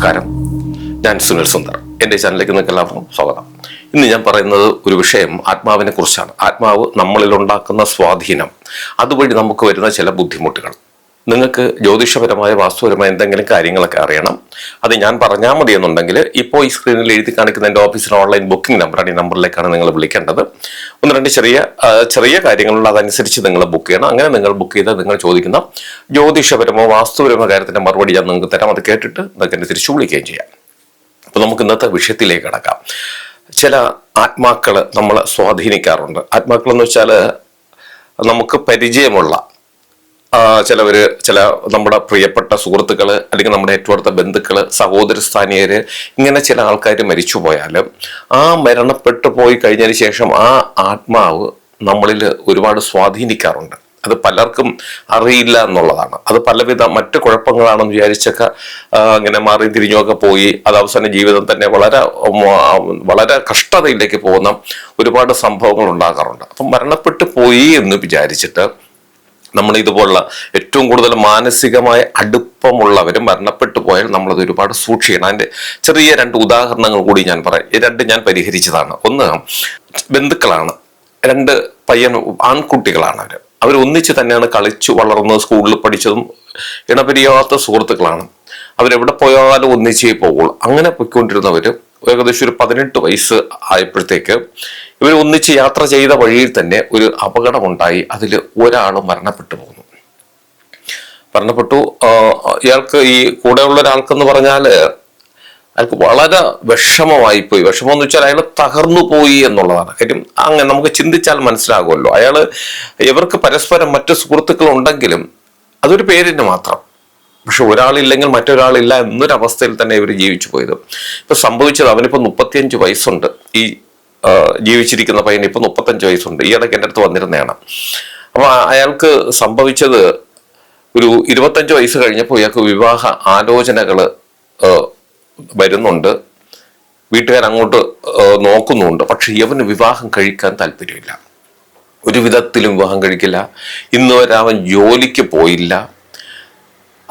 നമസ്കാരം. ഞാൻ സുനിൽ സുന്ദർ. എന്റെ ചാനലിലേക്ക് നിങ്ങൾക്ക് എല്ലാവർക്കും സ്വാഗതം. ഇന്ന് ഞാൻ പറയുന്നത് ഒരു വിഷയം ആത്മാവിനെ കുറിച്ചാണ്. ആത്മാവ് നമ്മളിൽ ഉണ്ടാക്കുന്ന സ്വാധീനം. അതുവഴി നമുക്ക് വരുന്ന ചില ബുദ്ധിമുട്ടുകൾ. നിങ്ങൾക്ക് ജ്യോതിഷപരമായ വാസ്തുപരമായ എന്തെങ്കിലും കാര്യങ്ങളൊക്കെ അറിയണം. അത് ഞാൻ പറഞ്ഞാൽ മതി എന്നുണ്ടെങ്കിൽ ഇപ്പോൾ ഈ സ്ക്രീനിൽ എഴുതി കാണിക്കുന്ന എന്റെ ഓഫീസിലെ ഓൺലൈൻ ബുക്കിംഗ് നമ്പറാണ് ഈ നമ്പറിലേക്കാണ് നിങ്ങൾ വിളിക്കേണ്ടത്. ഒന്ന് രണ്ട് ചെറിയ ചെറിയ കാര്യങ്ങളുള്ള അതനുസരിച്ച് നിങ്ങൾ ബുക്ക് ചെയ്യണം. അങ്ങനെ നിങ്ങൾ ബുക്ക് ചെയ്താൽ നിങ്ങൾ ചോദിക്കുന്ന ജ്യോതിഷപരമോ വാസ്തുപരമോ കാര്യത്തിന്റെ മറുപടി ഞാൻ നിങ്ങൾക്ക് തരാം. അത് കേട്ടിട്ട് നിങ്ങൾക്ക് എന്നെ തിരിച്ചു വിളിക്കുകയും ചെയ്യാം. അപ്പോൾ നമുക്ക് ഇന്നത്തെ വിഷയത്തിലേക്ക് കിടക്കാം. ചില ആത്മാക്കൾ നമ്മളെ സ്വാധീനിക്കാറുണ്ട്. ആത്മാക്കൾ എന്ന് വെച്ചാൽ നമുക്ക് പരിചയമുള്ള ചിലവര് ചില നമ്മുടെ പ്രിയപ്പെട്ട സുഹൃത്തുക്കൾ അല്ലെങ്കിൽ നമ്മുടെ ഏറ്റവും അടുത്ത ബന്ധുക്കൾ സഹോദര സ്ഥാനീയര് ഇങ്ങനെ ചില ആൾക്കാർ മരിച്ചു പോയാലും ആ മരണപ്പെട്ടു പോയി കഴിഞ്ഞതിന് ശേഷം ആ ആത്മാവ് നമ്മളിൽ ഒരുപാട് സ്വാധീനിക്കാറുണ്ട്. അത് പലർക്കും അറിയില്ല എന്നുള്ളതാണ്. അത് പലവിധ മറ്റ് കുഴപ്പങ്ങളാണെന്ന് വിചാരിച്ചൊക്കെ ഇങ്ങനെ മാറി തിരിഞ്ഞൊക്കെ പോയി അത് അവസാന ജീവിതം തന്നെ വളരെ വളരെ കഷ്ടതയിലേക്ക് പോകുന്ന ഒരുപാട് സംഭവങ്ങൾ ഉണ്ടാകാറുണ്ട്. അപ്പം മരണപ്പെട്ടു പോയി എന്ന് വിചാരിച്ചിട്ട് നമ്മൾ ഇതുപോലുള്ള ഏറ്റവും കൂടുതൽ മാനസികമായ അടുപ്പമുള്ളവർ മരണപ്പെട്ടു പോയാൽ നമ്മളത് ഒരുപാട് സൂക്ഷിക്കണം. അതിന്റെ ചെറിയ രണ്ട് ഉദാഹരണങ്ങൾ കൂടി ഞാൻ പറയാം. ഈ രണ്ട് ഞാൻ പരിഹരിച്ചതാണ്. ഒന്ന് ബന്ധുക്കളാണ്. രണ്ട് പയ്യൻ ആൺകുട്ടികളാണ് അവർ അവർ ഒന്നിച്ച് തന്നെയാണ് കളിച്ചു വളർന്നത് സ്കൂളിൽ പഠിച്ചതും ഇണപിരിയാത്ത സുഹൃത്തുക്കളാണ്. അവരെവിടെ പോയാലും ഒന്നിച്ചേ പോകുള്ളൂ അങ്ങനെ പോയിക്കൊണ്ടിരുന്നവർ ഏകദേശം ഒരു പതിനെട്ട് വയസ്സ് ആയപ്പോഴത്തേക്ക് ഇവർ ഒന്നിച്ച് യാത്ര ചെയ്ത വഴിയിൽ തന്നെ ഒരു അപകടമുണ്ടായി. അതിൽ ഒരാൾ മരണപ്പെട്ടു പോകുന്നു മരണപ്പെട്ടു. ഇയാൾക്ക് ഈ കൂടെയുള്ള ഒരാൾക്കെന്ന് പറഞ്ഞാൽ അയാൾക്ക് വളരെ വിഷമമായി പോയി വിഷമം എന്ന് വെച്ചാൽ അയാൾ തകർന്നു പോയി എന്നുള്ളതാണ്. കാര്യം അങ്ങനെ നമുക്ക് ചിന്തിച്ചാൽ മനസ്സിലാകുമല്ലോ. അയാൾ ഇവർക്ക് പരസ്പരം മറ്റു സുഹൃത്തുക്കൾ ഉണ്ടെങ്കിലും അതൊരു പേരിന് മാത്രം. പക്ഷെ ഒരാളില്ലെങ്കിൽ മറ്റൊരാളില്ല എന്നൊരവസ്ഥയിൽ തന്നെ ഇവർ ജീവിച്ചു പോയത്. ഇപ്പൊ സംഭവിച്ചത് അവനിപ്പോ മുപ്പത്തിയഞ്ച് വയസ്സുണ്ട്. ഈ ജീവിച്ചിരിക്കുന്ന പയ്യൻ ഇപ്പം മുപ്പത്തഞ്ച് വയസ്സുണ്ട്. ഈ ഇടയ്ക്ക് എന്റെ അടുത്ത് വന്നിരുന്നതാണ്. അപ്പോൾ അയാൾക്ക് സംഭവിച്ചത് ഒരു ഇരുപത്തഞ്ച് വയസ്സ് കഴിഞ്ഞപ്പോൾ ഇയാൾക്ക് വിവാഹ ആലോചനകൾ വരുന്നുണ്ട്. വീട്ടുകാർ അങ്ങോട്ട് നോക്കുന്നുണ്ട്. പക്ഷെ ഇവന് വിവാഹം കഴിക്കാൻ താല്പര്യമില്ല. ഒരു വിധത്തിലും വിവാഹം കഴിക്കില്ല. ഇന്ന് വരെ അവൻ ജോലിക്ക് പോയില്ല.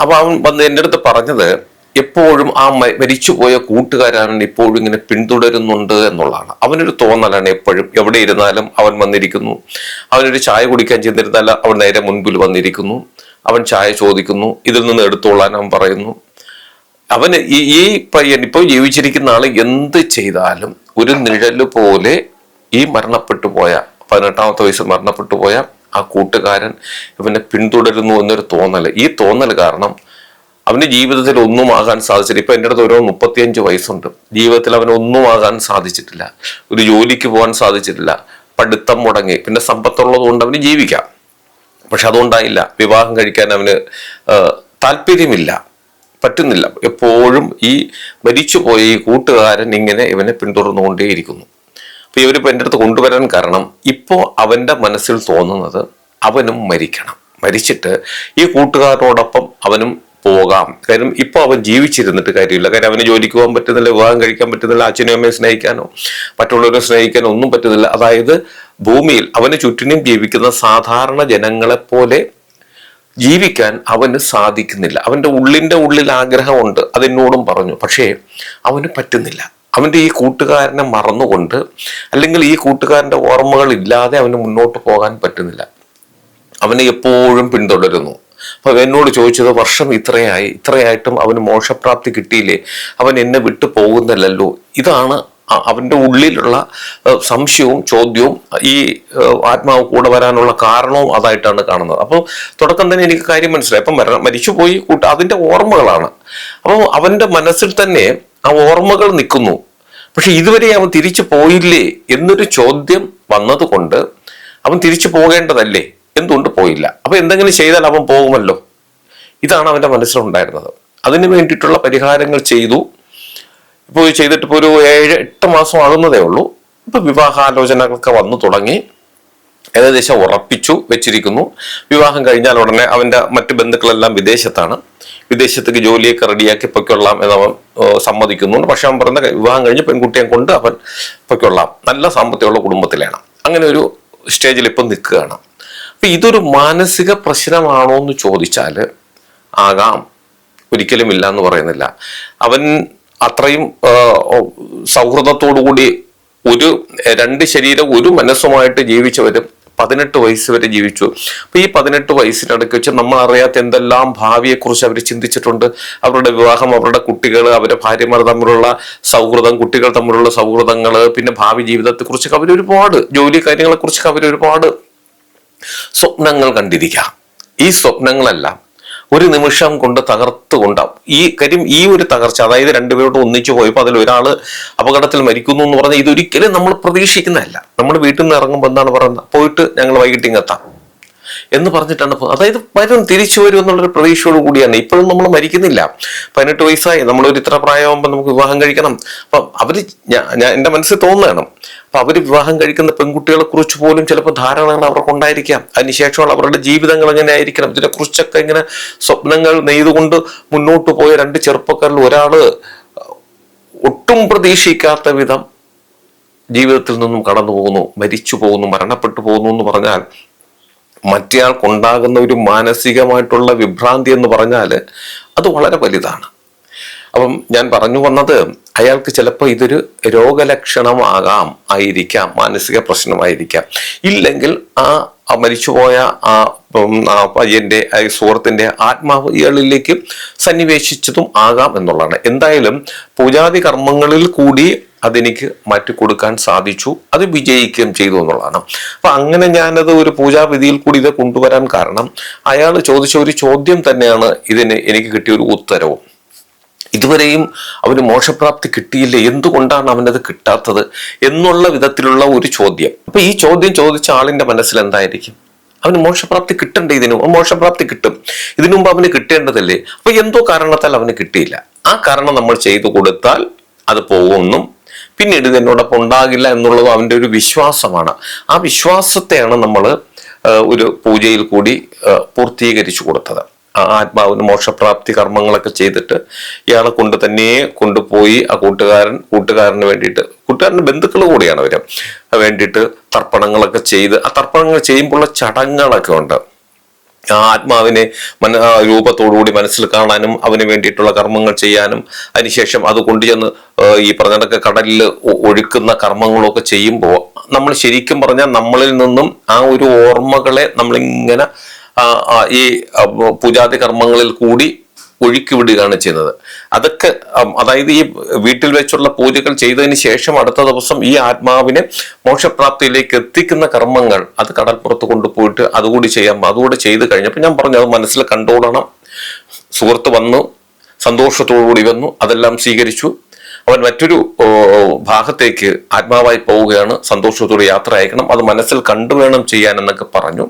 അപ്പോൾ അവൻ വന്ന് എന്റെ അടുത്ത് പറഞ്ഞത് എപ്പോഴും ആ മരിച്ചുപോയ കൂട്ടുകാരൻ ഇപ്പോഴും ഇങ്ങനെ പിന്തുടരുന്നുണ്ട് എന്നുള്ളതാണ്. അവനൊരു തോന്നലാണ് എപ്പോഴും. എവിടെ ഇരുന്നാലും അവൻ വന്നിരിക്കുന്നു. അവനൊരു ചായ കുടിക്കാൻ ചെന്നിരുന്നാൽ അവൻ നേരെ മുൻപിൽ വന്നിരിക്കുന്നു. അവൻ ചായ ചോദിക്കുന്നു. ഇതിൽ നിന്ന് എടുത്തോളാൻ അവൻ പറയുന്നു. അവന് ഈ ഈ പയ്യൻ ഇപ്പോൾ ജീവിച്ചിരിക്കുന്ന ആൾ എന്ത് ചെയ്താലും ഒരു നിഴൽ പോലെ ഈ മരണപ്പെട്ടു പോയ പതിനെട്ടാമത്തെ വയസ്സിൽ മരണപ്പെട്ടു പോയ ആ കൂട്ടുകാരൻ ഇവനെ പിന്തുടരുന്നു എന്നൊരു തോന്നൽ ഈ തോന്നൽ കാരണം അവന് ജീവിതത്തിൽ ഒന്നും ആകാൻ സാധിച്ചില്ല. ഇപ്പൊ എന്റെ അടുത്ത് ഓരോ മുപ്പത്തിയഞ്ച് വയസ്സുണ്ട്. ജീവിതത്തിൽ അവന് ഒന്നും ആകാൻ സാധിച്ചിട്ടില്ല. ഒരു ജോലിക്ക് പോകാൻ സാധിച്ചിട്ടില്ല. പഠിത്തം മുടങ്ങി. പിന്നെ സമ്പത്തുള്ളത് കൊണ്ട് അവന് ജീവിക്കാം. പക്ഷെ അതുകൊണ്ടായില്ല വിവാഹം കഴിക്കാൻ അവന് താല്പര്യമില്ല. പറ്റുന്നില്ല. എപ്പോഴും ഈ മരിച്ചുപോയ ഈ കൂട്ടുകാരൻ ഇങ്ങനെ ഇവനെ പിന്തുടർന്നുകൊണ്ടേയിരിക്കുന്നു. അപ്പൊ ഇവരിപ്പോ എന്റെ അടുത്ത് കൊണ്ടുവരാൻ കാരണം ഇപ്പോ അവന്റെ മനസ്സിൽ തോന്നുന്നത് അവനും മരിക്കണം. മരിച്ചിട്ട് ഈ കൂട്ടുകാരനോടൊപ്പം അവനും പോകാം. കാര്യം ഇപ്പൊ അവൻ ജീവിച്ചിരുന്നിട്ട് കാര്യമില്ല. കാര്യം അവന് ജോലിക്ക് പോകാൻ പറ്റുന്നില്ല വിവാഹം കഴിക്കാൻ പറ്റുന്നില്ല അച്ഛനും അമ്മയെ സ്നേഹിക്കാനോ മറ്റുള്ളവരെ സ്നേഹിക്കാനോ ഒന്നും പറ്റുന്നില്ല. അതായത് ഭൂമിയിൽ അവന് ചുറ്റിനും ജീവിക്കുന്ന സാധാരണ ജനങ്ങളെ പോലെ ജീവിക്കാൻ അവന് സാധിക്കുന്നില്ല. അവന്റെ ഉള്ളിന്റെ ഉള്ളിൽ ആഗ്രഹമുണ്ട്. അതെന്നോടും പറഞ്ഞു. പക്ഷേ അവന് പറ്റുന്നില്ല. അവന്റെ ഈ കൂട്ടുകാരനെ മറന്നുകൊണ്ട് അല്ലെങ്കിൽ ഈ കൂട്ടുകാരന്റെ ഓർമ്മകൾ ഇല്ലാതെ അവന് മുന്നോട്ട് പോകാൻ പറ്റുന്നില്ല. അവനെ എപ്പോഴും പിന്തുടരുന്നു. അപ്പൊ എന്നോട് ചോദിച്ചത് വർഷം ഇത്രയായി ഇത്രയായിട്ടും അവന് മോക്ഷപ്രാപ്തി കിട്ടിയില്ലേ? അവൻ എന്നെ വിട്ടു പോകുന്നില്ലല്ലോ? ഇതാണ് അവന്റെ ഉള്ളിലുള്ള സംശയവും ചോദ്യവും ഈ ആത്മാവ് കൂടെ വരാനുള്ള കാരണവും അതായിട്ടാണ് കാണുന്നത്. അപ്പോൾ തുടക്കം തന്നെ എനിക്ക് കാര്യം മനസ്സിലായി. അപ്പം മരണം മരിച്ചുപോയി കൂട്ട അതിന്റെ ഓർമ്മകളാണ്. അപ്പോൾ അവന്റെ മനസ്സിൽ തന്നെ ആ ഓർമ്മകൾ നിൽക്കുന്നു. പക്ഷെ ഇതുവരെ അവൻ തിരിച്ചു പോയില്ലേ എന്നൊരു ചോദ്യം വന്നതുകൊണ്ട് അവൻ തിരിച്ചു പോകേണ്ടതല്ലേ? എന്തുകൊണ്ട് പോയില്ല? അപ്പൊ എന്തെങ്കിലും ചെയ്താൽ അവൻ പോകുമല്ലോ. ഇതാണ് അവന്റെ മനസ്സിലുണ്ടായിരുന്നത്. അതിനു വേണ്ടിയിട്ടുള്ള പരിഹാരങ്ങൾ ചെയ്തു. ഇപ്പോൾ ചെയ്തിട്ട് ഇപ്പോൾ ഒരു ഏഴ് എട്ട് മാസം ആകുന്നതേ ഉള്ളൂ. ഇപ്പൊ വിവാഹാലോചനകളൊക്കെ വന്നു തുടങ്ങി. ഏകദേശം ഉറപ്പിച്ചു വെച്ചിരിക്കുന്നു. വിവാഹം കഴിഞ്ഞാൽ ഉടനെ അവന്റെ മറ്റു ബന്ധുക്കളെല്ലാം വിദേശത്താണ്. വിദേശത്തേക്ക് ജോലിയൊക്കെ റെഡിയാക്കി പൊയ്ക്കൊള്ളാം എന്നവൻ സമ്മതിക്കുന്നുണ്ട്. പക്ഷെ അവൻ പറഞ്ഞ വിവാഹം കഴിഞ്ഞ് പെൺകുട്ടിയെ കൊണ്ട് അവൻ പൊയ്ക്കൊള്ളാം. നല്ല സാമ്പത്തികമുള്ള കുടുംബത്തിലാണ്. അങ്ങനെ ഒരു സ്റ്റേജിൽ ഇപ്പം നിൽക്കുകയാണ്. അപ്പൊ ഇതൊരു മാനസിക പ്രശ്നമാണോ എന്ന് ചോദിച്ചാൽ ആകാം. ഒരിക്കലും ഇല്ല എന്ന് പറയുന്നില്ല. അവൻ അത്രയും സൗഹൃദത്തോടുകൂടി ഒരു രണ്ട് ശരീരം ഒരു മനസ്സുമായിട്ട് ജീവിച്ചവരും പതിനെട്ട് വയസ്സ് വരെ ജീവിച്ചു. അപ്പൊ ഈ പതിനെട്ട് വയസ്സിനടുക്ക് വെച്ച് നമ്മൾ അറിയാത്ത എന്തെല്ലാം ഭാവിയെക്കുറിച്ച് അവർ ചിന്തിച്ചിട്ടുണ്ട്. അവരുടെ വിവാഹം അവരുടെ കുട്ടികൾ അവരുടെ ഭാര്യമാർ തമ്മിലുള്ള സൗഹൃദം കുട്ടികൾ തമ്മിലുള്ള സൗഹൃദങ്ങൾ പിന്നെ ഭാവി ജീവിതത്തെക്കുറിച്ചൊക്കെ അവർ ഒരുപാട് ജോലി കാര്യങ്ങളെക്കുറിച്ചൊക്കെ അവർ ഒരുപാട് സ്വപ്നങ്ങൾ കണ്ടിരിക്കാം ഈ സ്വപ്നങ്ങളെല്ലാം ഒരു നിമിഷം കൊണ്ട് തകർത്ത് കൊണ്ടാവും ഈ കാര്യം ഈ ഒരു തകർച്ച അതായത് രണ്ടുപേരോട് ഒന്നിച്ചു പോയപ്പോൾ അതിൽ ഒരാൾ അപകടത്തിൽ മരിക്കുന്നു എന്ന് പറഞ്ഞാൽ ഇതൊരിക്കലും നമ്മൾ പ്രതീക്ഷിക്കുന്നതല്ല. നമ്മൾ വീട്ടിൽ നിന്ന് ഇറങ്ങുമ്പോൾ എന്താണ് പറയുന്നത്? പോയിട്ട് ഞങ്ങൾ വൈകിട്ട് ഇങ്ങെത്താം എന്ന് പറഞ്ഞിട്ടാണ് അതായത് വരും തിരിച്ചു വരും എന്നുള്ളൊരു പ്രതീക്ഷയോട് കൂടിയാണ്. ഇപ്പോഴും നമ്മൾ മരിക്കുന്നില്ല. പതിനെട്ട് വയസ്സായി. നമ്മളൊരു ഇത്ര പ്രായമാകുമ്പോൾ നമുക്ക് വിവാഹം കഴിക്കണം. അപ്പം അവർ ഞാൻ എന്റെ മനസ്സിൽ തോന്നുകയാണ്. അപ്പൊ അവർ വിവാഹം കഴിക്കുന്ന പെൺകുട്ടികളെ കുറിച്ച് പോലും ചിലപ്പോൾ ധാരണകൾ അവർക്ക് ഉണ്ടായിരിക്കാം. അതിനുശേഷമുള്ള അവരുടെ ജീവിതങ്ങൾ എങ്ങനെ ആയിരിക്കണം. ഇതിനെ കുറിച്ചൊക്കെ ഇങ്ങനെ സ്വപ്നങ്ങൾ നെയ്തുകൊണ്ട് മുന്നോട്ട് പോയ രണ്ട് ചെറുപ്പക്കാരിൽ ഒരാൾ ഒട്ടും പ്രതീക്ഷിക്കാത്ത വിധം ജീവിതത്തിൽ നിന്നും കടന്നു പോകുന്നു മരിച്ചു പോകുന്നു മരണപ്പെട്ടു പോകുന്നു എന്ന് പറഞ്ഞാൽ മറ്റേയാൾക്കുണ്ടാകുന്ന ഒരു മാനസികമായിട്ടുള്ള വിഭ്രാന്തി എന്ന് പറഞ്ഞാൽ അത് വളരെ വലുതാണ്. അപ്പം ഞാൻ പറഞ്ഞു വന്നത് അയാൾക്ക് ചിലപ്പോൾ ഇതൊരു രോഗലക്ഷണമാകാം ആയിരിക്കാം മാനസിക പ്രശ്നമായിരിക്കാം. ഇല്ലെങ്കിൽ ആ മരിച്ചുപോയ ആ പയ്യന്റെ ആ സുഹൃത്തിന്റെ ആത്മാവ് ഇയാളിലേക്ക് സന്നിവേശിച്ചതും ആകാം എന്നുള്ളതാണ്. എന്തായാലും പൂജാതി കർമ്മങ്ങളിൽ കൂടി അതെനിക്ക് മാറ്റി കൊടുക്കാൻ സാധിച്ചു. അത് വിജയിക്കുകയും ചെയ്തു എന്നുള്ളതാണ്. അപ്പൊ അങ്ങനെ ഞാനത് ഒരു പൂജാവിധിയിൽ കൂടി ഇത് കൊണ്ടുവരാൻ കാരണം അയാൾ ചോദിച്ച ഒരു ചോദ്യം തന്നെയാണ് ഇതിന് എനിക്ക് കിട്ടിയ ഒരു ഉത്തരവും. ഇതുവരെയും അവന് മോക്ഷപ്രാപ്തി കിട്ടിയില്ല. എന്തുകൊണ്ടാണ് അവനത് കിട്ടാത്തത് എന്നുള്ള വിധത്തിലുള്ള ഒരു ചോദ്യം. അപ്പൊ ഈ ചോദ്യം ചോദിച്ച ആളിന്റെ മനസ്സിൽ എന്തായിരിക്കും? അവന് മോക്ഷപ്രാപ്തി കിട്ടണ്ടേ ഇതിനു? മോക്ഷപ്രാപ്തി കിട്ടും. ഇതിനു മുമ്പ് അവന് കിട്ടേണ്ടതല്ലേ? അപ്പൊ എന്തോ കാരണത്താൽ അവന് കിട്ടിയില്ല. ആ കാരണം നമ്മൾ ചെയ്തു കൊടുത്താൽ അത് പോകുമെന്നും പിന്നീട് ഇത് എന്നോടൊപ്പം ഉണ്ടാകില്ല എന്നുള്ളത് അവന്റെ ഒരു വിശ്വാസമാണ്. ആ വിശ്വാസത്തെയാണ് നമ്മൾ ഒരു പൂജയിൽ കൂടി പൂർത്തീകരിച്ചു കൊടുത്തത്. ആത്മാവിന് മോക്ഷപ്രാപ്തി കർമ്മങ്ങളൊക്കെ ചെയ്തിട്ട് ഇയാളെ കൊണ്ട് തന്നെ കൊണ്ടുപോയി ആ കൂട്ടുകാരൻ കൂട്ടുകാരന് വേണ്ടിയിട്ട് കൂട്ടുകാരന്റെ ബന്ധുക്കൾ കൂടിയാണ് അവർ. വേണ്ടിയിട്ട് തർപ്പണങ്ങളൊക്കെ ചെയ്ത് ആ തർപ്പണങ്ങൾ ചെയ്യുമ്പോഴുള്ള ചടങ്ങുകളൊക്കെ ഉണ്ട്. ആ ആത്മാവിനെ മന രൂപത്തോടുകൂടി മനസ്സിൽ കാണാനും അവന് വേണ്ടിയിട്ടുള്ള കർമ്മങ്ങൾ ചെയ്യാനും അതിനുശേഷം അത് കൊണ്ടുചെന്ന് ഈ പറഞ്ഞതൊക്കെ കടലിൽ ഒഴുക്കുന്ന കർമ്മങ്ങളൊക്കെ ചെയ്യുമ്പോൾ നമ്മൾ ശരിക്കും പറഞ്ഞാൽ നമ്മളിൽ നിന്നും ആ ഒരു ഓർമ്മകളെ നമ്മളിങ്ങനെ ഈ പൂജാതി കർമ്മങ്ങളിൽ കൂടി ഒഴുക്കി വിടുകയാണ് ചെയ്യുന്നത്. അതൊക്കെ അതായത് ഈ വീട്ടിൽ വെച്ചുള്ള പൂജകൾ ചെയ്തതിന് ശേഷം അടുത്ത ദിവസം ഈ ആത്മാവിനെ മോക്ഷപ്രാപ്തിയിലേക്ക് എത്തിക്കുന്ന കർമ്മങ്ങൾ അത് കടൽപ്പുറത്ത് കൊണ്ടുപോയിട്ട് അതുകൂടി ചെയ്യാം. അതുകൂടി ചെയ്ത് കഴിഞ്ഞപ്പോൾ ഞാൻ പറഞ്ഞു അത് മനസ്സിൽ കണ്ടോളണം. സുഹൃത്ത് വന്നു സന്തോഷത്തോടുകൂടി വന്നു അതെല്ലാം സ്വീകരിച്ചു. അവൻ മറ്റൊരു ഭാഗത്തേക്ക് ആത്മാവായി പോവുകയാണ്. സന്തോഷത്തോടെ യാത്ര അയക്കണം. അത് മനസ്സിൽ കണ്ടുവേണം ചെയ്യാൻ എന്നൊക്കെ പറഞ്ഞു.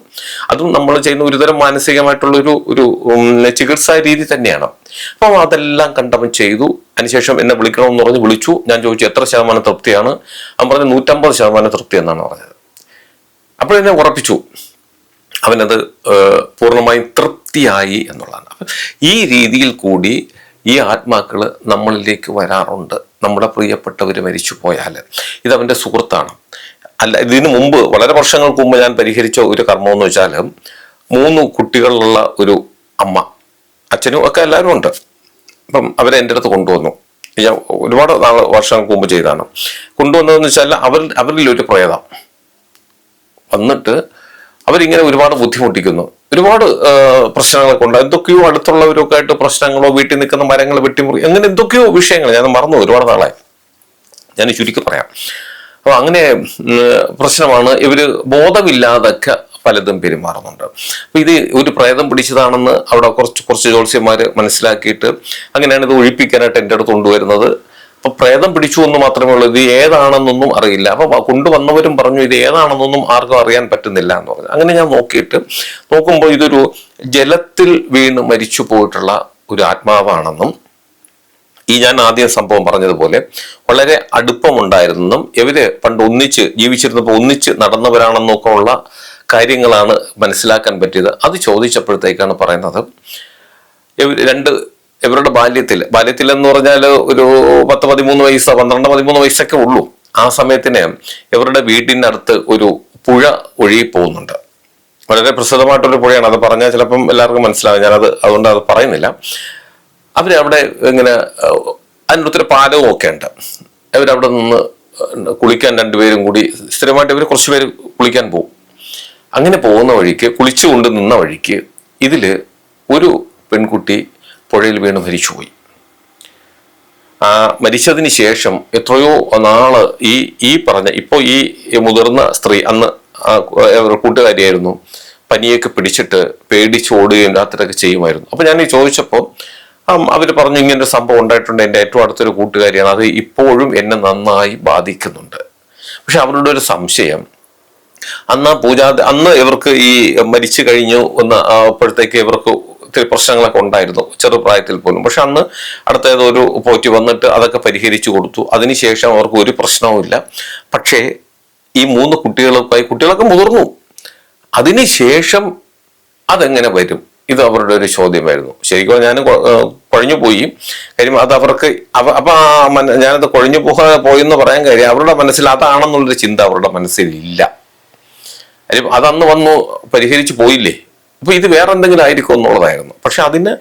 അതും നമ്മൾ ചെയ്യുന്ന ഒരുതരം മാനസികമായിട്ടുള്ള ഒരു ഒരു ചികിത്സാ രീതി തന്നെയാണ്. അപ്പം അതെല്ലാം കണ്ടവൻ ചെയ്തു. അതിനുശേഷം എന്നെ വിളിക്കണമെന്ന് പറഞ്ഞ് വിളിച്ചു. ഞാൻ ചോദിച്ചു എത്ര ശതമാനം തൃപ്തിയാണ്? അവൻ പറഞ്ഞ് നൂറ്റമ്പത് ശതമാനം തൃപ്തി എന്നാണ് പറഞ്ഞത്. അപ്പോഴെന്നെ ഉറപ്പിച്ചു. അവനത് പൂർണമായും തൃപ്തിയായി എന്നുള്ളതാണ്. അപ്പം ഈ രീതിയിൽ കൂടി ഈ ആത്മാക്കൾ നമ്മളിലേക്ക് വരാറുണ്ട്. നമ്മുടെ പ്രിയപ്പെട്ടവർ മരിച്ചു പോയാൽ. ഇത് സുഹൃത്താണ്. അല്ല ഇതിന് മുമ്പ് വളരെ വർഷങ്ങൾക്ക് മുമ്പ് ഞാൻ പരിഹരിച്ച ഒരു കർമ്മമെന്ന് വെച്ചാൽ മൂന്ന് കുട്ടികളുള്ള ഒരു അമ്മ അച്ഛനും ഒക്കെ എല്ലാവരും ഉണ്ട്. അപ്പം അവരെ എന്റെ അടുത്ത് കൊണ്ടുവന്നു. ഞാൻ ഒരുപാട് നാൾ വർഷങ്ങൾക്ക് മുമ്പ് ചെയ്താണ് കൊണ്ടുവന്നതെന്ന് വെച്ചാൽ അവർ അവരിൽ ഒരു പ്രേതം. വന്നിട്ട് അവരിങ്ങനെ ഒരുപാട് ബുദ്ധിമുട്ടിക്കുന്നു. ഒരുപാട് പ്രശ്നങ്ങളൊക്കെ ഉണ്ട് എന്തൊക്കെയോ അടുത്തുള്ളവരൊക്കെ ആയിട്ട് പ്രശ്നങ്ങളോ വീട്ടിൽ നിൽക്കുന്ന മരങ്ങൾ വെട്ടിമുറി അങ്ങനെ എന്തൊക്കെയോ വിഷയങ്ങൾ ഞാൻ മറന്നു ഒരുപാട് നാളായി. ഞാൻ ചുരുക്കി പറയാം. അപ്പൊ അങ്ങനെ പ്രശ്നമാണ്. ഇവർ ബോധമില്ലാതൊക്കെ പലതും പെരുമാറുന്നുണ്ട്. അപ്പൊ ഇത് ഒരു പ്രേതം പിടിച്ചതാണെന്ന് അവിടെ കുറച്ച് കുറച്ച് ജോത്സ്യന്മാർ മനസ്സിലാക്കിയിട്ട് അങ്ങനെയാണ് ഇത് ഒഴിപ്പിക്കാനായിട്ട് എന്റെ അടുത്ത് കൊണ്ടുവരുന്നത്. അപ്പൊ പ്രേതം പിടിച്ചു എന്ന് മാത്രമേ ഉള്ളൂ ഇത് ഏതാണെന്നൊന്നും അറിയില്ല. അപ്പൊ കൊണ്ടുവന്നവരും പറഞ്ഞു ഇത് ഏതാണെന്നൊന്നും ആർക്കും അറിയാൻ പറ്റുന്നില്ല എന്ന് പറഞ്ഞു. അങ്ങനെ ഞാൻ നോക്കിയിട്ട് നോക്കുമ്പോൾ ഇതൊരു ജലത്തിൽ വീണ് മരിച്ചു പോയിട്ടുള്ള ഒരു ആത്മാവാണെന്നും ഈ ഞാൻ ആദ്യം സംഭവം പറഞ്ഞതുപോലെ വളരെ അടുപ്പമുണ്ടായിരുന്നെന്നും ഇവർ പണ്ട് ഒന്നിച്ച് ജീവിച്ചിരുന്നപ്പോൾ ഒന്നിച്ച് നടന്നവരാണെന്നൊക്കെ ഉള്ള കാര്യങ്ങളാണ് മനസ്സിലാക്കാൻ പറ്റിയത്. അത് ചോദിച്ചപ്പോഴത്തേക്കാണ് പറയുന്നത്. രണ്ട് ഇവരുടെ ബാല്യത്തിൽ ബാല്യത്തിൽ എന്ന് പറഞ്ഞാൽ ഒരു പത്ത് പതിമൂന്ന് വയസ്സ് പന്ത്രണ്ട് പതിമൂന്ന് വയസ്സൊക്കെ ഉള്ളൂ. ആ സമയത്തിന് ഇവരുടെ വീടിനടുത്ത് ഒരു പുഴ ഒഴുകി പോകുന്നുണ്ട്. വളരെ പ്രസിദ്ധമായിട്ടൊരു പുഴയാണ്. അത് പറഞ്ഞാൽ ചിലപ്പം എല്ലാവർക്കും മനസ്സിലാവും. ഞാനത് അതുകൊണ്ട് അത് പറയുന്നില്ല. അവരവിടെ ഇങ്ങനെ അതിനൊത്തിരി പാലവും ഒക്കെ ഉണ്ട്. അവരവിടെ നിന്ന് കുളിക്കാൻ രണ്ടുപേരും കൂടി സ്ഥിരമായിട്ട് ഇവർ കുറച്ച് പേര് കുളിക്കാൻ പോകും. അങ്ങനെ പോകുന്ന വഴിക്ക് കുളിച്ചുകൊണ്ട് നിന്ന വഴിക്ക് ഇതിൽ ഒരു പെൺകുട്ടി പുഴയിൽ വീണ് മരിച്ചുപോയി. ആ മരിച്ചതിന് ശേഷം എത്രയോ നാൾ ഈ ഈ പറഞ്ഞ ഇപ്പോൾ ഈ മുതിർന്ന സ്ത്രീ അന്ന് കൂട്ടുകാരിയായിരുന്നു പനിയൊക്കെ പിടിച്ചിട്ട് പേടിച്ച് ഓടുകയും രാത്രിയൊക്കെ ചെയ്യുമായിരുന്നു. അപ്പോൾ ഞാൻ ഈ ചോദിച്ചപ്പോൾ അവർ പറഞ്ഞു ഇങ്ങനെ ഒരു സംഭവം ഉണ്ടായിട്ടുണ്ട് എന്റെ ഏറ്റവും അടുത്തൊരു കൂട്ടുകാരിയാണ് അത് ഇപ്പോഴും എന്നെ നന്നായി ബാധിക്കുന്നുണ്ട്. പക്ഷെ അവരുടെ ഒരു സംശയം അന്ന് പൂജാ അന്ന് ഇവർക്ക് ഈ മരിച്ചു കഴിഞ്ഞു ഒന്ന് അപ്പോഴത്തേക്ക് ഇവർക്ക് ഒത്തിരി പ്രശ്നങ്ങളൊക്കെ ഉണ്ടായിരുന്നു ചെറുപ്രായത്തിൽ പോലും. പക്ഷെ അന്ന് അടുത്ത ഏതോ ഒരു പോറ്റി വന്നിട്ട് അതൊക്കെ പരിഹരിച്ചു കൊടുത്തു. അതിനുശേഷം അവർക്ക് ഒരു പ്രശ്നവുമില്ല പക്ഷേ ഈ മൂന്ന് കുട്ടികൾക്കായി കുട്ടികളൊക്കെ മുതിർന്നു. അതിനുശേഷം അതെങ്ങനെ വരും? ഇത് അവരുടെ ഒരു ചോദ്യമായിരുന്നു. ശരിക്കും ഞാൻ കുഴഞ്ഞു പോയി. കാര്യം അത് അവർക്ക് അവ- അപ്പൊ ആ ഞാനത് കുഴഞ്ഞു പോകാ പോയെന്ന് പറയാൻ കാര്യം അവരുടെ മനസ്സിൽ അതാണെന്നുള്ളൊരു ചിന്ത അവരുടെ മനസ്സിൽ ഇല്ല കാര്യം അതന്ന് വന്നു പരിഹരിച്ചു പോയില്ലേ? അപ്പൊ ഇത് വേറെ എന്തെങ്കിലും ആയിരിക്കും എന്നുള്ളതായിരുന്നു. പക്ഷെ അതിന്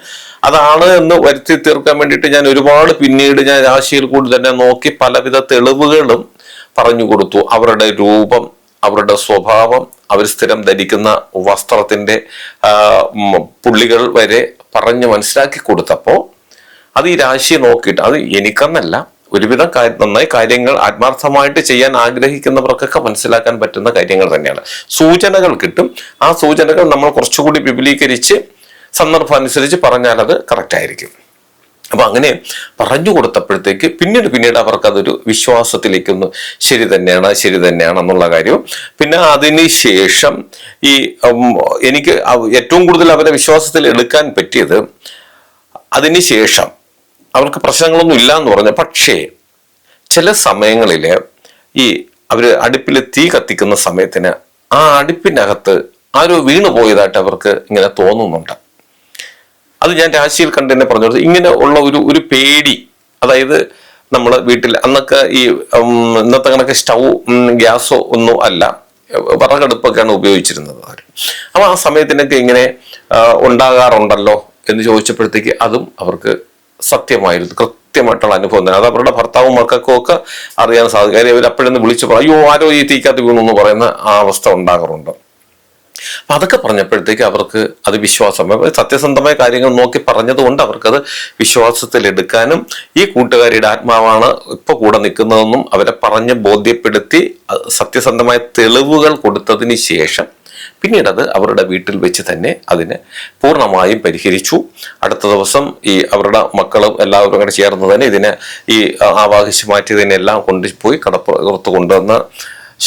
അതാണ് എന്ന് വരുത്തി തീർക്കാൻ വേണ്ടിയിട്ട് ഞാൻ ഒരുപാട് പിന്നീട് ഞാൻ രാശിയിൽ കൂടി തന്നെ നോക്കി പലവിധ തെളിവുകളും പറഞ്ഞു കൊടുത്തു. അവരുടെ രൂപം അവരുടെ സ്വഭാവം അവർ സ്ഥിരം ധരിക്കുന്ന വസ്ത്രത്തിന്റെ പുള്ളികൾ വരെ പറഞ്ഞു മനസ്സിലാക്കി കൊടുത്തപ്പോ അത് ഈ രാശിയെ നോക്കിയിട്ട് അത് എനിക്കെന്നല്ല ഒരുവിധം നന്നായി കാര്യങ്ങൾ ആത്മാർത്ഥമായിട്ട് ചെയ്യാൻ ആഗ്രഹിക്കുന്നവർക്കൊക്കെ മനസ്സിലാക്കാൻ പറ്റുന്ന കാര്യങ്ങൾ തന്നെയാണ്. സൂചനകൾ കിട്ടും. ആ സൂചനകൾ നമ്മൾ കുറച്ചുകൂടി വിപുലീകരിച്ച് സന്ദർഭം അനുസരിച്ച് പറഞ്ഞാൽ അത് കറക്റ്റ് ആയിരിക്കും. അപ്പൊ അങ്ങനെ പറഞ്ഞു കൊടുത്തപ്പോഴത്തേക്ക് പിന്നീട് പിന്നീട് അവർക്ക് അതൊരു വിശ്വാസത്തിലേക്കൊന്ന് ശരി തന്നെയാണ് ശരി തന്നെയാണ് എന്നുള്ള കാര്യവും. പിന്നെ അതിന് ശേഷം ഈ എനിക്ക് ഏറ്റവും കൂടുതൽ അവരെ വിശ്വാസത്തിൽ എടുക്കാൻ പറ്റിയത് അതിന് ശേഷം അവർക്ക് പ്രശ്നങ്ങളൊന്നും ഇല്ല എന്ന് പറഞ്ഞു. പക്ഷേ ചില സമയങ്ങളിൽ ഈ അവർ അടുപ്പിൽ തീ കത്തിക്കുന്ന സമയത്തിന് ആ അടുപ്പിനകത്ത് ആരോ വീണു പോയതായിട്ട് അവർക്ക് ഇങ്ങനെ തോന്നുന്നുണ്ട്. അത് ഞാൻ രാശിയിൽ കണ്ട് തന്നെ പറഞ്ഞു കൊടുത്തു ഇങ്ങനെ ഉള്ള ഒരു ഒരു പേടി. അതായത് നമ്മൾ വീട്ടിൽ അന്നൊക്കെ ഈ ഇന്നത്തെ കണക്ക് സ്റ്റൗ ഗ്യാസോ ഒന്നും അല്ല. വിറകടുപ്പൊക്കെയാണ് ഉപയോഗിച്ചിരുന്നത് അവർ അപ്പൊ ആ സമയത്തിനൊക്കെ ഇങ്ങനെ ഉണ്ടാകാറുണ്ടല്ലോ എന്ന് ചോദിച്ചപ്പോഴത്തേക്ക് അതും അവർക്ക് സത്യമായിരുന്നു. കൃത്യമായിട്ടുള്ള അനുഭവം തന്നെ. അത് അവരുടെ ഭർത്താവും മക്കൾക്കും ഒക്കെ അറിയാൻ സാധിക്കും. കാര്യം അവർ അപ്പോഴൊന്ന് വിളിച്ചു പറയും അയ്യോ ആരോ ഈ തീക്കകത്ത് വീണു എന്ന് പറയുന്ന ആ അവസ്ഥ ഉണ്ടാകാറുണ്ട്. അപ്പൊ അതൊക്കെ പറഞ്ഞപ്പോഴത്തേക്ക് അവർക്ക് അത് വിശ്വാസം. സത്യസന്ധമായ കാര്യങ്ങൾ നോക്കി പറഞ്ഞതുകൊണ്ട് അവർക്കത് വിശ്വാസത്തിലെടുക്കാനും ഈ കൂട്ടുകാരിയുടെ ആത്മാവാണ് ഇപ്പോൾ കൂടെ നിൽക്കുന്നതെന്നും അവരെ പറഞ്ഞ് ബോധ്യപ്പെടുത്തി സത്യസന്ധമായ തെളിവുകൾ കൊടുത്തതിന് ശേഷം പിന്നീട് അത് അവരുടെ വീട്ടിൽ വെച്ച് തന്നെ അതിനെ പൂർണമായും പരിഹരിച്ചു. അടുത്ത ദിവസം ഈ അവരുടെ മക്കളും എല്ലാവരും കൂടെ ചേർന്ന് തന്നെ ഇതിനെ ഈ ആവാഹിച്ച് മാറ്റിയതിനെല്ലാം കൊണ്ടുപോയി കടപ്പുറത്ത് കൊണ്ടുവന്ന്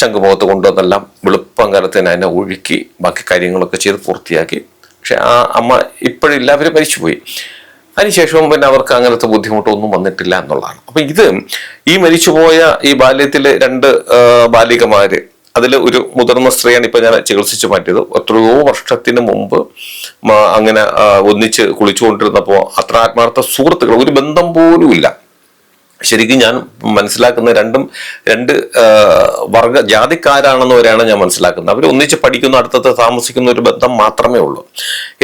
ശംഖുമുഖത്ത് കൊണ്ടുവന്നെല്ലാം വെളുപ്പങ്കരത്തിന് അതിനെ ഒഴുക്കി ബാക്കി കാര്യങ്ങളൊക്കെ ചെയ്ത് പൂർത്തിയാക്കി. പക്ഷെ ആ അമ്മ ഇപ്പോഴില്ല അവർ മരിച്ചുപോയി. അതിനുശേഷവും പിന്നെ അവർക്ക് അങ്ങനത്തെ ബുദ്ധിമുട്ടൊന്നും വന്നിട്ടില്ല എന്നുള്ളതാണ്. അപ്പൊ ഇത് ഈ മരിച്ചുപോയ ഈ ബാല്യത്തിലെ രണ്ട് ബാലികമാര് അതിൽ ഒരു മുതിർന്ന സ്ത്രീയാണ് ഇപ്പൊ ഞാൻ ചികിത്സിച്ച് മാറ്റിയത്. എത്രയോ വർഷത്തിന് മുമ്പ് അങ്ങനെ ഒന്നിച്ച് കുളിച്ചുകൊണ്ടിരുന്നപ്പോൾ അത്ര ആത്മാർത്ഥ സുഹൃത്തുക്കൾ ഒരു ബന്ധം പോലും ഇല്ല. ശരിക്കും ഞാൻ മനസ്സിലാക്കുന്ന രണ്ടും രണ്ട് വർഗ ജാതിക്കാരാണെന്നവരാണ് ഞാൻ മനസ്സിലാക്കുന്നത്. അവർ ഒന്നിച്ച് പഠിക്കുന്ന അടുത്തത് താമസിക്കുന്ന ഒരു ബന്ധം മാത്രമേ ഉള്ളൂ.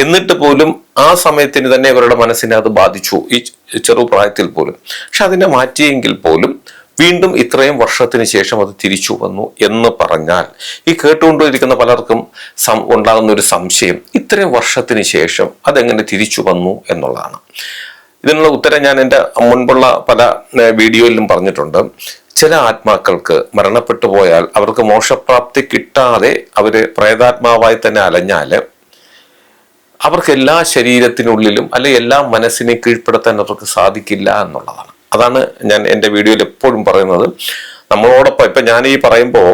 എന്നിട്ട് പോലും ആ സമയത്തിന് തന്നെ അവരുടെ മനസ്സിനെ അത് ബാധിച്ചു. ഈ ചെറു പ്രായത്തിൽ പോലും. പക്ഷെ അതിനെ മാറ്റിയെങ്കിൽ പോലും വീണ്ടും ഇത്രയും വർഷത്തിന് ശേഷം അത് തിരിച്ചു വന്നു എന്ന് പറഞ്ഞാൽ ഈ കേട്ടുകൊണ്ടിരിക്കുന്ന പലർക്കും സം- ഉണ്ടാകുന്ന ഒരു സംശയം ഇത്രയും വർഷത്തിന് ശേഷം അതെങ്ങനെ തിരിച്ചു വന്നു എന്നുള്ളതാണ്. ഇതിനുള്ള ഉത്തരം ഞാൻ എന്റെ മുൻപുള്ള പല വീഡിയോയിലും പറഞ്ഞിട്ടുണ്ട്. ചില ആത്മാക്കൾക്ക് മരണപ്പെട്ടു പോയാൽ അവർക്ക് മോക്ഷപ്രാപ്തി കിട്ടാതെ അവർ പ്രേതാത്മാവായി തന്നെ അലഞ്ഞാൽ അവർക്ക് എല്ലാ ശരീരത്തിനുള്ളിലും അല്ലെ എല്ലാ മനസ്സിനെ കീഴ്പ്പെടുത്താൻ അവർക്ക് സാധിക്കില്ല എന്നുള്ളതാണ്. അതാണ് ഞാൻ എന്റെ വീഡിയോയിൽ എപ്പോഴും പറയുന്നത്. നമ്മളോടൊപ്പം ഇപ്പം ഞാൻ ഈ പറയുമ്പോൾ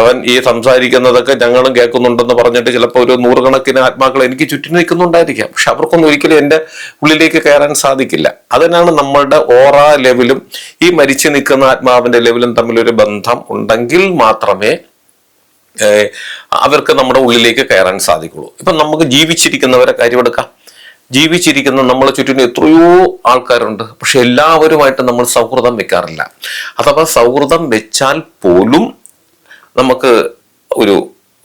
അവൻ ഈ സംസാരിക്കുന്നതൊക്കെ ഞങ്ങളും കേൾക്കുന്നുണ്ടെന്ന് പറഞ്ഞിട്ട് ചിലപ്പോൾ ഒരു നൂറുകണക്കിന് ആത്മാക്കൾ എനിക്ക് ചുറ്റി നിൽക്കുന്നുണ്ടായിരിക്കാം. പക്ഷെ അവർക്കൊന്നും ഒരിക്കലും എന്റെ ഉള്ളിലേക്ക് കയറാൻ സാധിക്കില്ല. അതിനാണ് നമ്മളുടെ ഓറ ലെവലും ഈ മരിച്ചു നിൽക്കുന്ന ആത്മാവിന്റെ ലെവലും തമ്മിലൊരു ബന്ധം ഉണ്ടെങ്കിൽ മാത്രമേ അവർക്ക് നമ്മുടെ ഉള്ളിലേക്ക് കയറാൻ സാധിക്കുള്ളൂ. ഇപ്പം നമുക്ക് ജീവിച്ചിരിക്കുന്നവരെ കാര്യമെടുക്കാം ജീവിച്ചിരിക്കുന്ന നമ്മളെ ചുറ്റിനും എത്രയോ ആൾക്കാരുണ്ട്. പക്ഷെ എല്ലാവരുമായിട്ട് നമ്മൾ സൗഹൃദം വെക്കാറില്ല. അഥവാ സൗഹൃദം വെച്ചാൽ പോലും നമുക്ക് ഒരു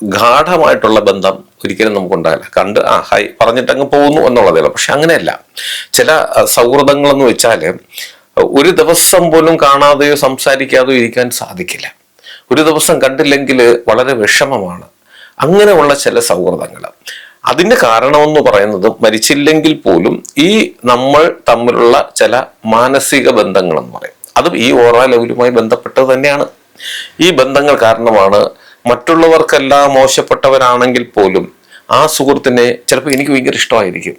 ഗാഠമായിട്ടുള്ള ബന്ധം ഒരിക്കലും നമുക്കുണ്ടാകില്ല. കണ്ട് ആ ഹൈ പറഞ്ഞിട്ടങ്ങ് പോകുന്നു എന്നുള്ളതേ പക്ഷെ അങ്ങനെയല്ല. ചില സൗഹൃദങ്ങളെന്ന് വെച്ചാൽ ഒരു ദിവസം പോലും കാണാതെയോ സംസാരിക്കാതെയോ ഇരിക്കാൻ സാധിക്കില്ല. ഒരു ദിവസം കണ്ടില്ലെങ്കിൽ വളരെ വിഷമമാണ്. അങ്ങനെയുള്ള ചില സൗഹൃദങ്ങൾ അതിന്റെ കാരണമെന്ന് പറയുന്നത് മരിച്ചില്ലെങ്കിൽ പോലും ഈ നമ്മൾ തമ്മിലുള്ള ചില മാനസിക ബന്ധങ്ങൾ എന്ന് പറയും. അതും ഈ ഓറ ലെവലുമായി ബന്ധപ്പെട്ടത് തന്നെയാണ്. ഈ ബന്ധങ്ങൾ കാരണമാണ് മറ്റുള്ളവർക്കെല്ലാം മോശപ്പെട്ടവരാണെങ്കിൽ പോലും ആ സുഹൃത്തിനെ ചിലപ്പോൾ എനിക്ക് ഭയങ്കര ഇഷ്ടമായിരിക്കും.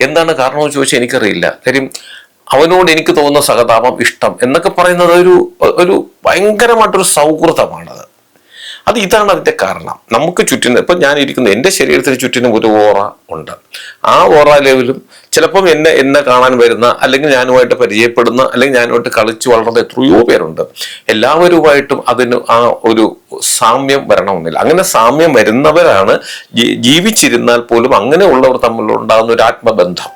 എന്താണ് കാരണമെന്ന് ചോദിച്ചാൽ എനിക്കറിയില്ല. കാര്യം അവനോട് എനിക്ക് തോന്നുന്ന സഹതാപം ഇഷ്ടം എന്നൊക്കെ പറയുന്നത് ഒരു ഒരു ഭയങ്കരമായിട്ടൊരു സൗഹൃദമാണത്. അത് ഇതാണ് അതിന്റെ കാരണം. നമുക്ക് ചുറ്റിനും ഇപ്പം ഞാൻ ഇരിക്കുന്ന എന്റെ ശരീരത്തിന് ചുറ്റിനും ഒരു ഓറ ഉണ്ട്. ആ ഓറ ലെവലും ചിലപ്പം എന്നെ എന്നെ കാണാൻ വരുന്ന അല്ലെങ്കിൽ ഞാനുമായിട്ട് പരിചയപ്പെടുന്ന അല്ലെങ്കിൽ ഞാനുമായിട്ട് കളിച്ചു വളർന്ന എത്രയോ പേരുണ്ട്. എല്ലാവരുമായിട്ടും അതിന് ആ ഒരു സാമ്യം വരണമെന്നില്ല. അങ്ങനെ സാമ്യം വരുന്നവരാണ് ജീവിച്ചിരുന്നാൽ പോലും അങ്ങനെയുള്ളവർ തമ്മിൽ ഉണ്ടാകുന്ന ഒരു ആത്മബന്ധം.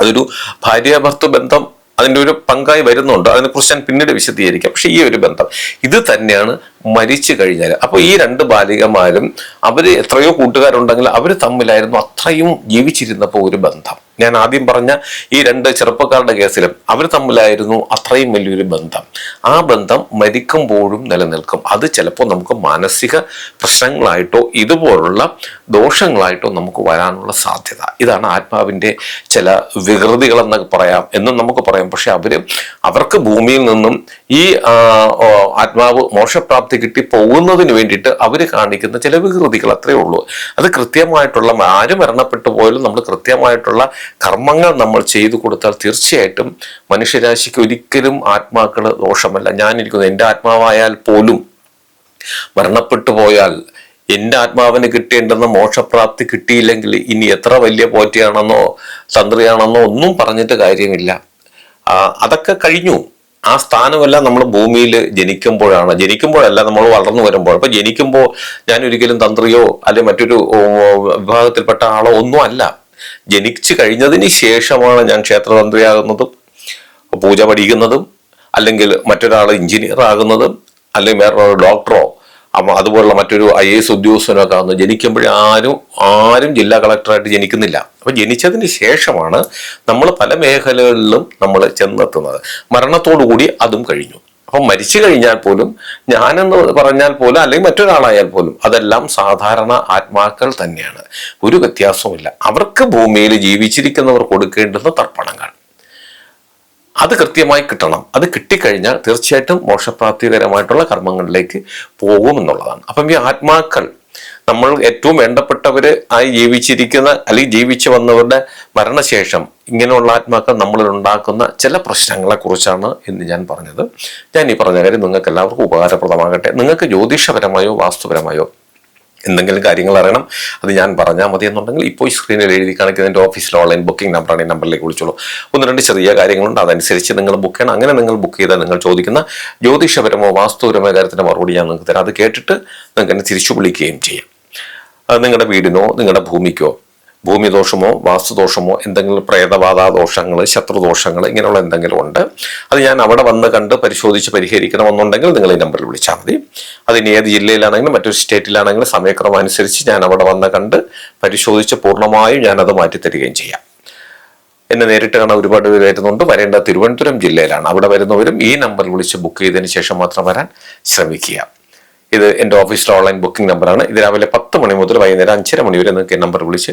അതൊരു ഭാര്യാഭർത്തൃ ബന്ധം അതിന്റെ ഒരു പങ്കായി വരുന്നുണ്ട്. അതിനെക്കുറിച്ച് ഞാൻ പിന്നീട് വിശദീകരിക്കാം. പക്ഷേ ഈ ഒരു ബന്ധം ഇത് തന്നെയാണ് മരിച്ചു കഴിഞ്ഞാൽ അപ്പോൾ ഈ രണ്ട് ബാലികമാരും അവർ എത്രയോ കൂട്ടുകാരുണ്ടെങ്കിൽ അവർ തമ്മിലായിരുന്നു അത്രയും ജീവിച്ചിരുന്നപ്പോൾ ഒരു ബന്ധം. ഞാൻ ആദ്യം പറഞ്ഞ ഈ രണ്ട് ചെറുപ്പക്കാരുടെ കേസിലും അവർ തമ്മിലായിരുന്നു അത്രയും വലിയൊരു ബന്ധം. ആ ബന്ധം മരിക്കുമ്പോഴും നിലനിൽക്കും. അത് ചിലപ്പോൾ നമുക്ക് മാനസിക പ്രശ്നങ്ങളായിട്ടോ ഇതുപോലുള്ള ദോഷങ്ങളായിട്ടോ നമുക്ക് വരാനുള്ള സാധ്യത. ഇതാണ് ആത്മാവിന്റെ ചില വികൃതികൾ എന്നൊക്കെ പറയാം എന്നും നമുക്ക് പറയാം. പക്ഷെ അവർ അവർക്ക് ഭൂമിയിൽ നിന്നും ഈ ആത്മാവ് ഓ, മോക്ഷപ്രാപ്തി കിട്ടി പോകുന്നതിന് വേണ്ടിയിട്ട് അവർ കാണിക്കുന്ന ചില വികൃതികൾ അത്രയേ ഉള്ളൂ. അത് കൃത്യമായിട്ടുള്ള ആര് മരണപ്പെട്ടു പോയാലും നമ്മൾ കൃത്യമായിട്ടുള്ള കർമ്മങ്ങൾ നമ്മൾ ചെയ്തു കൊടുത്താൽ തീർച്ചയായിട്ടും മനുഷ്യരാശിക്ക് ഒരിക്കലും ആത്മാക്കൾ ദോഷമല്ല. ഞാനിരിക്കുന്നു എന്റെ ആത്മാവായാൽ പോലും മരണപ്പെട്ടു പോയാൽ എന്റെ ആത്മാവിന് കിട്ടേണ്ടെന്ന മോക്ഷപ്രാപ്തി കിട്ടിയില്ലെങ്കിൽ ഇനി എത്ര വലിയ പോറ്റിയാണെന്നോ തന്ത്രിയാണെന്നോ ഒന്നും പറഞ്ഞിട്ട് കാര്യമില്ല. അതൊക്കെ കഴിഞ്ഞു. ആ സ്ഥാനമെല്ലാം നമ്മൾ ഭൂമിയിൽ ജനിക്കുമ്പോഴാണ്. ജനിക്കുമ്പോഴല്ല നമ്മൾ വളർന്നു വരുമ്പോൾ. അപ്പൊ ജനിക്കുമ്പോൾ ഞാൻ ഒരിക്കലും തന്ത്രിയോ അല്ലെങ്കിൽ മറ്റൊരു വിഭാഗത്തിൽപ്പെട്ട ആളോ ഒന്നും അല്ല. ജനിച്ചു കഴിഞ്ഞതിന് ശേഷമാണ് ഞാൻ ക്ഷേത്രതന്ത്രിയാകുന്നതും പൂജ പഠിക്കുന്നതും അല്ലെങ്കിൽ മറ്റൊരാൾ എഞ്ചിനീയർ ആകുന്നതും അല്ലെങ്കിൽ വേറൊരു ഡോക്ടറോ അപ്പൊ അതുപോലുള്ള മറ്റൊരു ഐ എസ് ഉദ്യോഗസ്ഥനൊക്കെ വന്ന് ജനിക്കുമ്പോഴേ ആരും ആരും ജില്ലാ കളക്ടറായിട്ട് ജനിക്കുന്നില്ല. അപ്പൊ ജനിച്ചതിന് ശേഷമാണ് നമ്മൾ പല മേഖലകളിലും നമ്മൾ ചെന്നെത്തുന്നത്. മരണത്തോടുകൂടി അതും കഴിഞ്ഞു. അപ്പം മരിച്ചു കഴിഞ്ഞാൽ പോലും ഞാനെന്ന് പറഞ്ഞാൽ പോലും അല്ലെങ്കിൽ മറ്റൊരാളായാൽ പോലും അതെല്ലാം സാധാരണ ആത്മാക്കൾ തന്നെയാണ്. ഒരു വ്യത്യാസവുമില്ല. അവർക്ക് ഭൂമിയിൽ ജീവിച്ചിരിക്കുന്നവർ കൊടുക്കേണ്ടുന്ന തർപ്പണങ്ങൾ അത് കൃത്യമായി കിട്ടണം. അത് കിട്ടിക്കഴിഞ്ഞാൽ തീർച്ചയായിട്ടും മോക്ഷപ്രാപ്തികരമായിട്ടുള്ള കർമ്മങ്ങളിലേക്ക് പോകും എന്നുള്ളതാണ്. അപ്പം ഈ ആത്മാക്കൾ നമ്മൾ ഏറ്റവും വേണ്ടപ്പെട്ടവർ ആയി ജീവിച്ചിരിക്കുന്ന അല്ലെങ്കിൽ ജീവിച്ചു വന്നവരുടെ മരണശേഷം ഇങ്ങനെയുള്ള ആത്മാക്കൾ നമ്മളിൽ ഉണ്ടാക്കുന്ന ചില പ്രശ്നങ്ങളെ കുറിച്ചാണ് ഇന്ന് ഞാൻ പറഞ്ഞത്. ഞാൻ ഈ പറഞ്ഞ കാര്യം നിങ്ങൾക്ക് എല്ലാവർക്കും ഉപകാരപ്രദമാകട്ടെ. നിങ്ങൾക്ക് ജ്യോതിഷപരമായോ വാസ്തുപരമായോ എന്തെങ്കിലും കാര്യങ്ങൾ അറിയണം അത് ഞാൻ പറഞ്ഞാൽ മതി എന്നുണ്ടെങ്കിൽ ഇപ്പോൾ ഈ സ്ക്രീനിൽ എഴുതി കാണിക്കുന്ന എന്റെ ഓഫീസിലെ ഓൺലൈൻ ബുക്കിംഗ് നമ്പറാണ് ഈ നമ്പറിലേക്ക് വിളിച്ചോളൂ. ഒന്ന് രണ്ട് ചെറിയ കാര്യങ്ങളുണ്ട് അതനുസരിച്ച് നിങ്ങൾ ബുക്ക് ചെയ്യണം. അങ്ങനെ നിങ്ങൾ ബുക്ക് ചെയ്താൽ നിങ്ങൾ ചോദിക്കുന്ന ജ്യോതിഷപരമോ വാസ്തുപരമോ കാര്യത്തിന്റെ മറുപടി ഞാൻ നിങ്ങൾക്ക് തരാം. അത് കേട്ടിട്ട് നിങ്ങൾക്ക് എന്നെ തിരിച്ചു വിളിക്കുകയും ചെയ്യാം. അത് നിങ്ങളുടെ വീടിനോ നിങ്ങളുടെ ഭൂമിക്കോ ഭൂമിദോഷമോ വാസ്തുദോഷമോ എന്തെങ്കിലും പ്രേതബാധ ദോഷങ്ങൾ ശത്രുദോഷങ്ങൾ ഇങ്ങനെയുള്ള എന്തെങ്കിലും ഉണ്ട് അത് ഞാൻ അവിടെ വന്ന് കണ്ട് പരിശോധിച്ച് പരിഹരിക്കണമെന്നുണ്ടെങ്കിൽ നിങ്ങൾ ഈ നമ്പറിൽ വിളിച്ചാൽ മതി. അതിന് ഏത് ജില്ലയിലാണെങ്കിലും മറ്റൊരു സ്റ്റേറ്റിലാണെങ്കിലും സമയക്രമം അനുസരിച്ച് ഞാൻ അവിടെ വന്ന് കണ്ട് പരിശോധിച്ച് പൂർണമായും ഞാനത് മാറ്റിത്തരികയും ചെയ്യാം. എന്നെ നേരിട്ട് കാണാൻ ഒരുപാട് പേര് വരുന്നുണ്ട്. വരേണ്ട തിരുവനന്തപുരം ജില്ലയിലാണ്. അവിടെ വരുന്നവരും ഈ നമ്പറിൽ വിളിച്ച് ബുക്ക് ചെയ്തതിന് ശേഷം മാത്രം വരാൻ ശ്രമിക്കുക. ഇത് എന്റെ ഓഫീസിലെ ഓൺലൈൻ ബുക്കിംഗ് നമ്പറാണ്. ഇത് രാവിലെ പത്ത് മണി മുതൽ വൈകുന്നേരം അഞ്ചര മണി വരെ നിങ്ങൾക്ക് ഈ നമ്പർ വിളിച്ച്